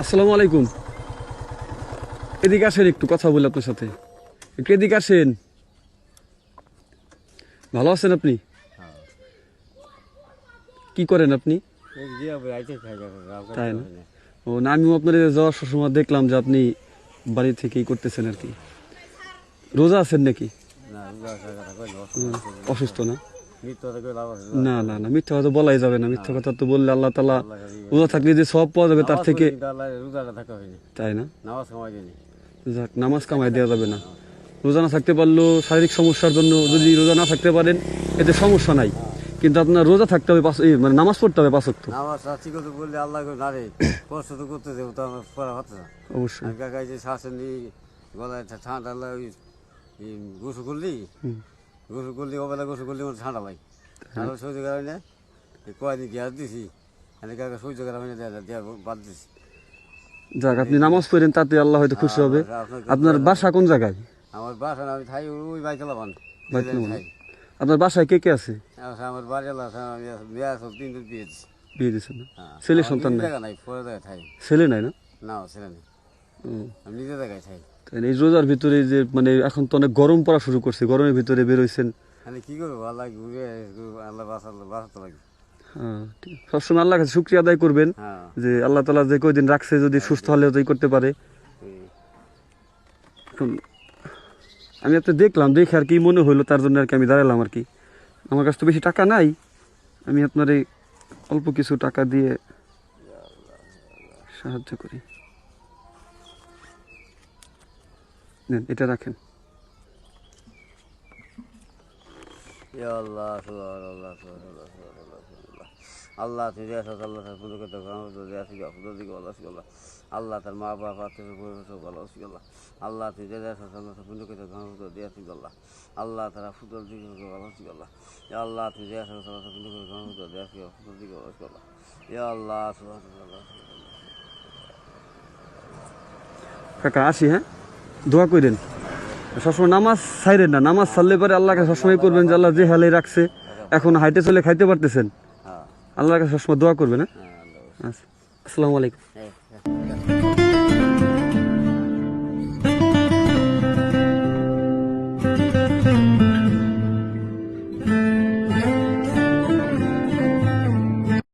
আসসালামু আলাইকুম। এদিকে আসেন একটু কথা বলি আপনার সাথে। একটু এদিকে আসেন। ভালো আছেন আপনি? কি করেন আপনি? তাই না? ও না আমিও আপনার যাওয়ার সময় দেখলাম যে আপনি বাড়ি থেকেই করতেছেন আর কি। রোজা আছেন নাকি? অসুস্থ না? না না না মিথ্যা কথা বলাই যাবে না। মিথ্যা কথা তো বললে আল্লাহ তালা রোজা থাকলে যে সব পাওয়া যাবে তার থেকে তাই না? যাক নামাজ কামাই দেওয়া যাবে না। রোজা না থাকতে পারলেও শারীরিক সমস্যার জন্য যদি রোজা না থাকতে পারেন এতে সমস্যা নাই। কিন্তু আপনার রোজা থাকতে হবে মানে নামাজ পড়তে হবে পাঁচ ওয়াক্ত। নামাজ সাথী কথা বললে আল্লাহ করে না রে কষ্ট তো করতে দেবো তো আমার পড়া হচ্ছে না। অবশ্যই। আর কাকা যে শ্বাসে নি গলায় ঠান্ডা লাগে ওই এই করলি। গোসল করলি ওবেলা গোসল করলি আমার ঠান্ডা লাগে ঠান্ডা সহ্য করা হয় না কয়দিন গ্যাস দিছি এনে কাকা সহ্য করা হয় না দেওয়া বাদ দিছি। যাক আপনি নামাজ পড়েন তাতে আল্লাহ হয়তো খুশি হবে। আপনার- আপনার বাসা কোন জায়গায়? আমার বাসা না, আমি থাই ওই বাইতলা বান বাইতলা আপনার বাসায় কে কে আছে? আমার বাড়ি এলাকা আমি বিয়ে সব তিন দিন বিয়ে দিয়েছেন না? হ্যাঁ ছেলে সন্তান নাই? ছেলে নাই না? না ছেলে নেই। আমি নিজের জায়গায় থাই? এই রোজার ভিতরে যে মানে এখন তো অনেক গরম পড়া শুরু করছে গরমের ভিতরে বেরোইছেন আমি কি করব? আল্লাহ ঘুরে আল্লাহ বাঁচাল্লাহ বাঁচাতে লাগে। হ্যাঁ ঠিক। সবসময় আল্লাহ কাছে শুক্রিয়া আদায় করবেন হ্যাঁ। যে আল্লাহ তালা যে কয়দিন রাখছে যদি সুস্থ হলে তাই করতে পারে। আমি একটা দেখলাম দেখে আর কি মনে হলো তার জন্য আর কি আমি দাঁড়ালাম আর কি। আমার কাছে তো বেশি টাকা নাই। আমি আপনার এই অল্প কিছু টাকা দিয়ে সাহায্য করি। নেন এটা রাখেন। আল্লাহ সুবহানাল্লাহ। আল্লাহ তুই যে আল্লাহ তার পুজো করতে আল্লাহ। আল্লাহ তার মা বাবা আত্মীয় আল্লাহ। আল্লাহ যে আসাস আল্লাহ তার পুজো করতে আল্লাহ। আল্লাহ তারা ফুটল দিকে আল্লাহ আল্লাহ। যে আসাস আল্লাহ তার পুজো করতে ফুটল দিকে আল্লাহ। আল্লাহ কাকা আসি হ্যাঁ? দোয়া করেন সবসময় নামাজ সাইরেন না নামাজ সারলে পরে আল্লাহকে সবসময় করবেন যে আল্লাহ যে হালে রাখছে এখন হাইটে চলে খাইতে পারতেছেন। আল্লাহকে সবসময় দোয়া করবেন হ্যাঁ? হ্যাঁ আচ্ছা আসসালামু আলাইকুম। হ্যাঁ হ্যাঁ।